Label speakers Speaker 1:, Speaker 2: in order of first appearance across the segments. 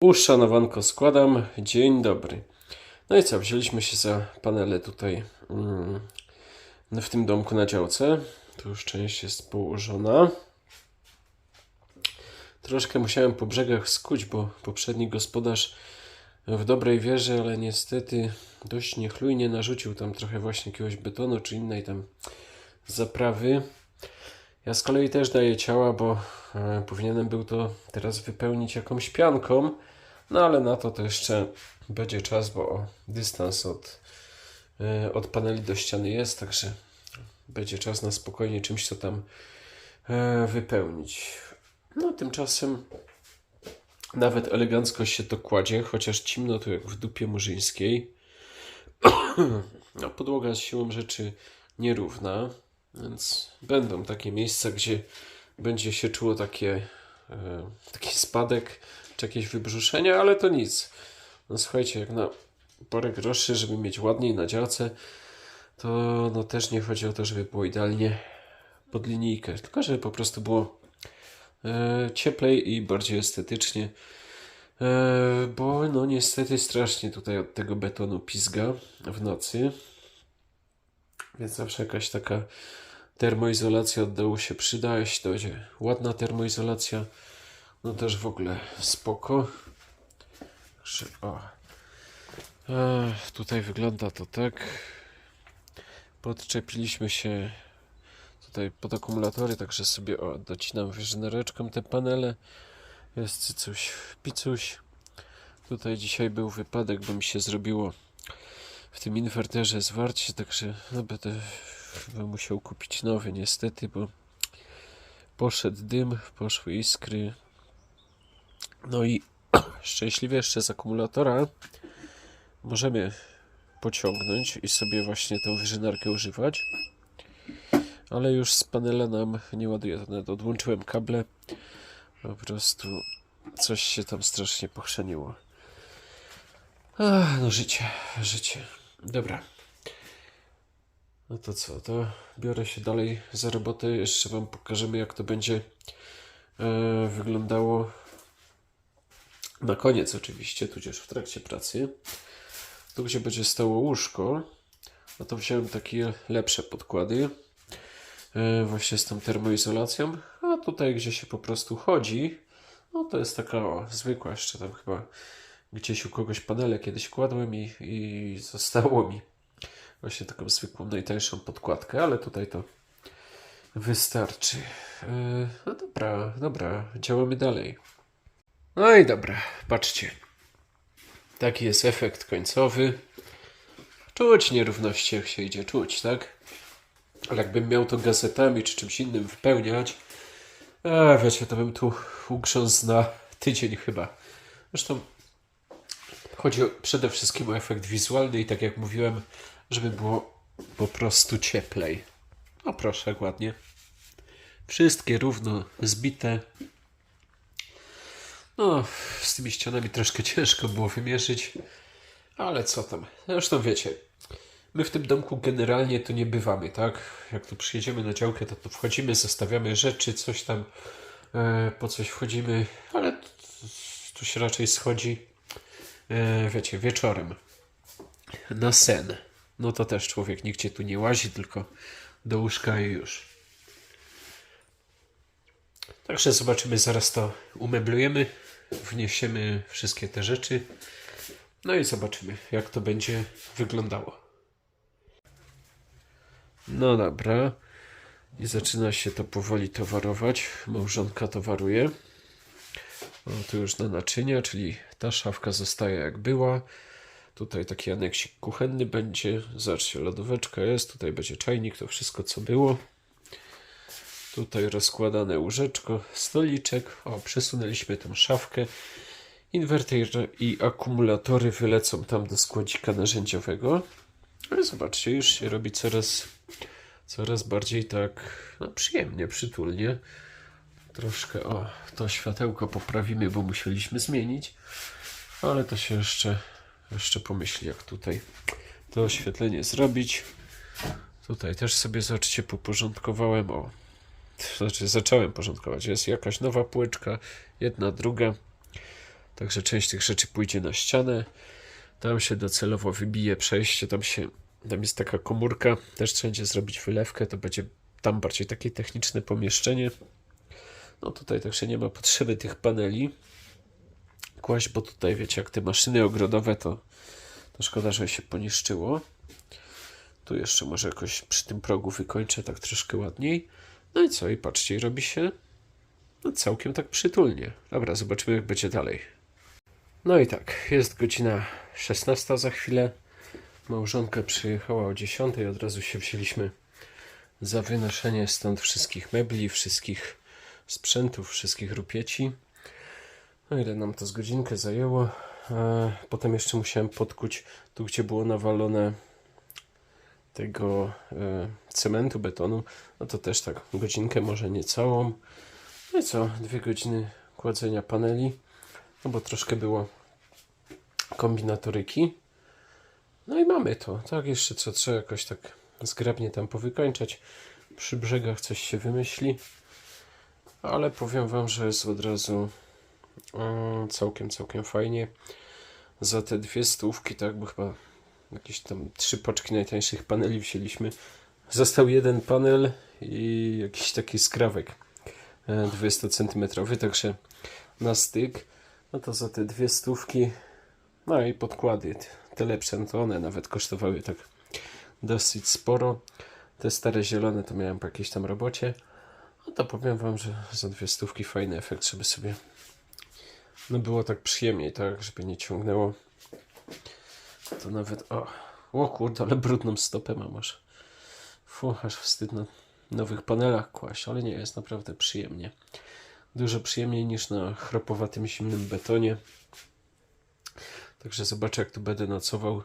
Speaker 1: Uszanowanko składam. Dzień dobry. No i co, wzięliśmy się za panele tutaj mm, w tym domku na działce. Tu już część jest położona. Troszkę musiałem po brzegach skuć, bo poprzedni gospodarz w dobrej wierze, ale niestety dość niechlujnie narzucił tam trochę właśnie jakiegoś betonu czy innej tam zaprawy. Ja z kolei też daję ciała, bo e, powinienem był to teraz wypełnić jakąś pianką, no ale na to to jeszcze będzie czas, bo dystans od, e, od paneli do ściany jest, także będzie czas na spokojnie czymś to tam e, wypełnić. No tymczasem nawet elegancko się to kładzie, chociaż cimno tu jak w dupie murzyńskiej. No, podłoga siłą rzeczy nierówna, więc będą takie miejsca, gdzie będzie się czuło takie, e, taki spadek czy jakieś wybrzuszenia, ale to nic. No słuchajcie, jak na parę groszy, żeby mieć ładniej na działce, to no też nie chodzi o to, żeby było idealnie pod linijkę, tylko żeby po prostu było e, cieplej i bardziej estetycznie. E, bo no niestety strasznie tutaj od tego betonu pizga w nocy. Więc zawsze jakaś taka termoizolacja od dołu się przyda. Jeśli to będzie ładna termoizolacja, no też w ogóle spoko. O. E, tutaj wygląda to tak. Podczepiliśmy się tutaj pod akumulatory, także sobie o, docinam wyżynareczką te panele. Jest cycuś, picuś. Tutaj dzisiaj był wypadek, bo mi się zrobiło w tym inwerterze zwarcie, także no będę, będę musiał kupić nowy niestety, bo poszedł dym, poszły iskry. No i szczęśliwie jeszcze z akumulatora możemy pociągnąć i sobie właśnie tą wyżynarkę używać. Ale już z panela nam nie ładuje. Nawet odłączyłem kable. Po prostu coś się tam strasznie pochrzeniło. Ach, no życie, życie. Dobra. No to co, to biorę się dalej za robotę. Jeszcze Wam pokażemy, jak to będzie e, wyglądało na koniec oczywiście, tudzież w trakcie pracy. Tu, gdzie będzie stało łóżko, no to wziąłem takie lepsze podkłady. E, właśnie z tą termoizolacją. A tutaj, gdzie się po prostu chodzi, no to jest taka o, zwykła jeszcze tam chyba gdzieś u kogoś panele kiedyś kładłem i, i zostało mi właśnie taką zwykłą, najtańszą podkładkę, ale tutaj to wystarczy. E, no dobra, dobra, działamy dalej. No i dobra, patrzcie. Taki jest efekt końcowy. Czuć nierówności, jak się idzie czuć, tak? Ale jakbym miał to gazetami czy czymś innym wypełniać, a wiecie, to bym tu ugrzązł na tydzień chyba. Zresztą chodzi przede wszystkim o efekt wizualny i tak jak mówiłem, żeby było po prostu cieplej. No proszę, ładnie. Wszystkie równo zbite. No, z tymi ścianami troszkę ciężko było wymierzyć, ale co tam. Zresztą wiecie, my w tym domku generalnie to nie bywamy, tak? Jak tu przyjedziemy na działkę, to tu wchodzimy, zostawiamy rzeczy, coś tam, e, po coś wchodzimy, ale tu się raczej schodzi, e, wiecie, wieczorem na sen. No to też człowiek nigdzie tu nie łazi, tylko do łóżka i już. Także zobaczymy, zaraz to umeblujemy, wniesiemy wszystkie te rzeczy. No i zobaczymy, jak to będzie wyglądało. No dobra. I zaczyna się to powoli towarować. Małżonka towaruje. O, tu już na naczynia, czyli ta szafka zostaje jak była. Tutaj taki aneksik kuchenny będzie. Zobaczcie, lodóweczka jest. Tutaj będzie czajnik, to wszystko co było. Tutaj rozkładane łóżeczko, stoliczek. O, przesunęliśmy tą szafkę. Inwerter i akumulatory wylecą tam do składzika narzędziowego. Ale zobaczcie, już się robi coraz, coraz bardziej tak no, przyjemnie, przytulnie. Troszkę, o, to światełko poprawimy, bo musieliśmy zmienić. Ale to się jeszcze, jeszcze pomyśli, jak tutaj to oświetlenie zrobić. Tutaj też sobie, zobaczcie, poporządkowałem, o, znaczy zacząłem porządkować. Jest jakaś nowa półeczka, jedna, druga. Także część tych rzeczy pójdzie na ścianę. Tam się docelowo wybije przejście, tam się, tam jest taka komórka, też trzeba będzie zrobić wylewkę, to będzie tam bardziej takie techniczne pomieszczenie. No tutaj także nie ma potrzeby tych paneli kłaść, bo tutaj wiecie, jak te maszyny ogrodowe, to, to szkoda, że się poniszczyło. Tu jeszcze może jakoś przy tym progu wykończę tak troszkę ładniej. No i co? I patrzcie, robi się no, całkiem tak przytulnie. Dobra, zobaczymy jak będzie dalej. No i tak, jest godzina 16 za chwilę. Małżonka przyjechała o 10, od razu się wzięliśmy za wynoszenie stąd wszystkich mebli, wszystkich sprzętów, wszystkich rupieci. No ile nam to z godzinkę zajęło. E, Potem jeszcze musiałem podkuć tu, gdzie było nawalone tego e, cementu, betonu. No to też tak godzinkę, może nie całą. No i co, dwie godziny kładzenia paneli. No bo troszkę było kombinatoryki. No i mamy to. Tak, jeszcze co trzeba jakoś tak zgrabnie tam powykończać. Przy brzegach coś się wymyśli. Ale powiem Wam, że jest od razu całkiem, całkiem fajnie. Za te dwie stówki, tak, bo chyba jakieś tam trzy paczki najtańszych paneli wzięliśmy. Został jeden panel i jakiś taki skrawek e, 20 cm, także na styk. No to za te dwie stówki, no i podkłady, te lepsze, no to one nawet kosztowały tak dosyć sporo. Te stare zielone to miałem po jakiejś tam robocie. No to powiem wam, że za dwie stówki fajny efekt, żeby sobie no było tak przyjemniej, tak, żeby nie ciągnęło. To nawet, o, o kurde, ale brudną stopę mam aż. Fu, aż wstyd na nowych panelach kłaść, ale nie, jest naprawdę przyjemnie. Dużo przyjemniej niż na chropowatym, zimnym betonie. Także zobaczę, jak tu będę nocował.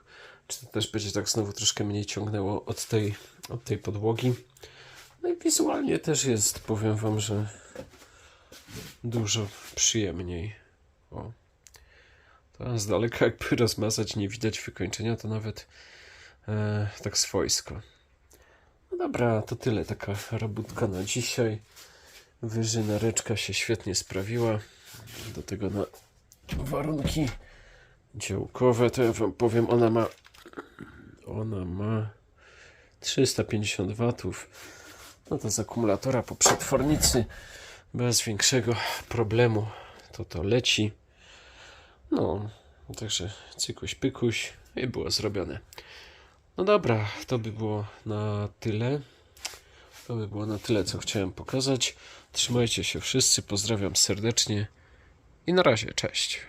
Speaker 1: Czy to też będzie tak znowu troszkę mniej ciągnęło od tej, od tej podłogi. No i wizualnie też jest, powiem Wam, że dużo przyjemniej. O. To z daleka jakby rozmazać, nie widać wykończenia, to nawet e, tak swojsko. No dobra, to tyle, taka robótka na dzisiaj. Wyżynareczka się świetnie sprawiła. Do tego na warunki działkowe, to ja wam powiem, ona ma ona ma 350 watów. No to z akumulatora po przetwornicy bez większego problemu to to leci. No, także cykuś pykuś i było zrobione. No dobra, to by było na tyle. To by było na tyle, co chciałem pokazać. Trzymajcie się wszyscy, pozdrawiam serdecznie i na razie, cześć.